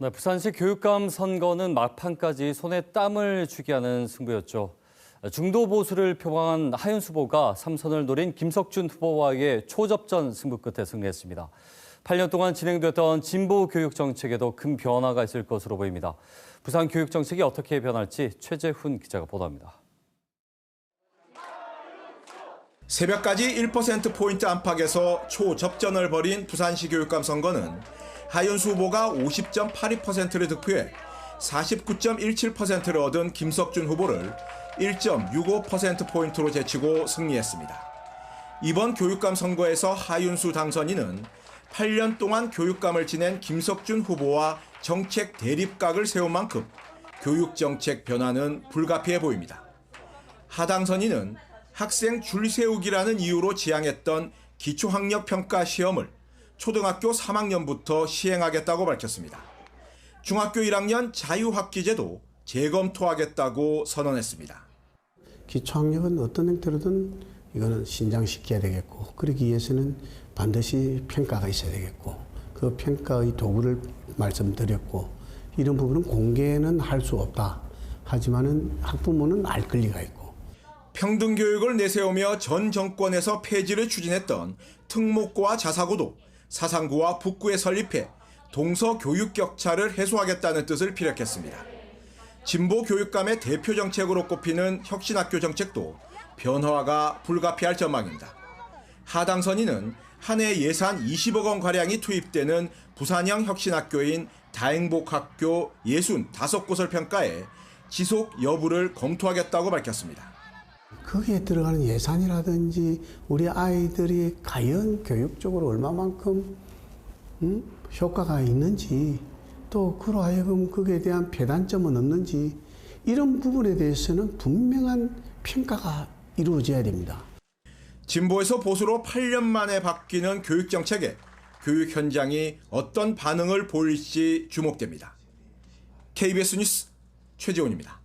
네, 부산시 교육감 선거는 막판까지 손에 땀을 쥐게 하는 승부였죠. 중도 보수를 표방한 하윤수 후보가 삼선을 노린 김석준 후보와의 초접전 승부 끝에 승리했습니다. 8년 동안 진행됐던 진보 교육 정책에도 큰 변화가 있을 것으로 보입니다. 부산 교육 정책이 어떻게 변할지 최재훈 기자가 보도합니다. 새벽까지 1%포인트 안팎에서 초접전을 벌인 부산시 교육감 선거는 하윤수 후보가 50.82%를 득표해 49.17%를 얻은 김석준 후보를 1.65%포인트로 제치고 승리했습니다. 이번 교육감 선거에서 하윤수 당선인은 8년 동안 교육감을 지낸 김석준 후보와 정책 대립각을 세운 만큼 교육 정책 변화는 불가피해 보입니다. 하 당선인은 학생 줄 세우기라는 이유로 지향했던 기초학력 평가 시험을 초등학교 3학년부터 시행하겠다고 밝혔습니다. 중학교 1학년 자유학기제도 재검토하겠다고 선언했습니다. 기초학력은 어떤 형태로든 이거는 신장시켜야 되겠고 그러기 위해서는 반드시 평가가 있어야 되겠고 그 평가의 도구를 말씀드렸고 이런 부분은 공개는 할 수 없다. 하지만은 학부모는 알 권리가 있고 평등 교육을 내세우며 전 정권에서 폐지를 추진했던 특목고와 자사고도 사상고와 북구에 설립해 동서 교육 격차를 해소하겠다는 뜻을 피력했습니다. 진보 교육감의 대표 정책으로 꼽히는 혁신학교 정책도 변화가 불가피할 전망입니다. 하 당선인은 한해 예산 20억 원 가량이 투입되는 부산형 혁신학교인 다행복학교 65곳을 평가해 지속 여부를 검토하겠다고 밝혔습니다. 거기에 들어가는 예산이라든지 우리 아이들이 과연 교육적으로 얼마만큼 음? 효과가 있는지 또 그로 하여금 거기에 대한 폐단점은 없는지 이런 부분에 대해서는 분명한 평가가 이루어져야 됩니다. 진보에서 보수로 8년 만에 바뀌는 교육 정책에 교육 현장이 어떤 반응을 보일지 주목됩니다. KBS 뉴스 최재훈입니다.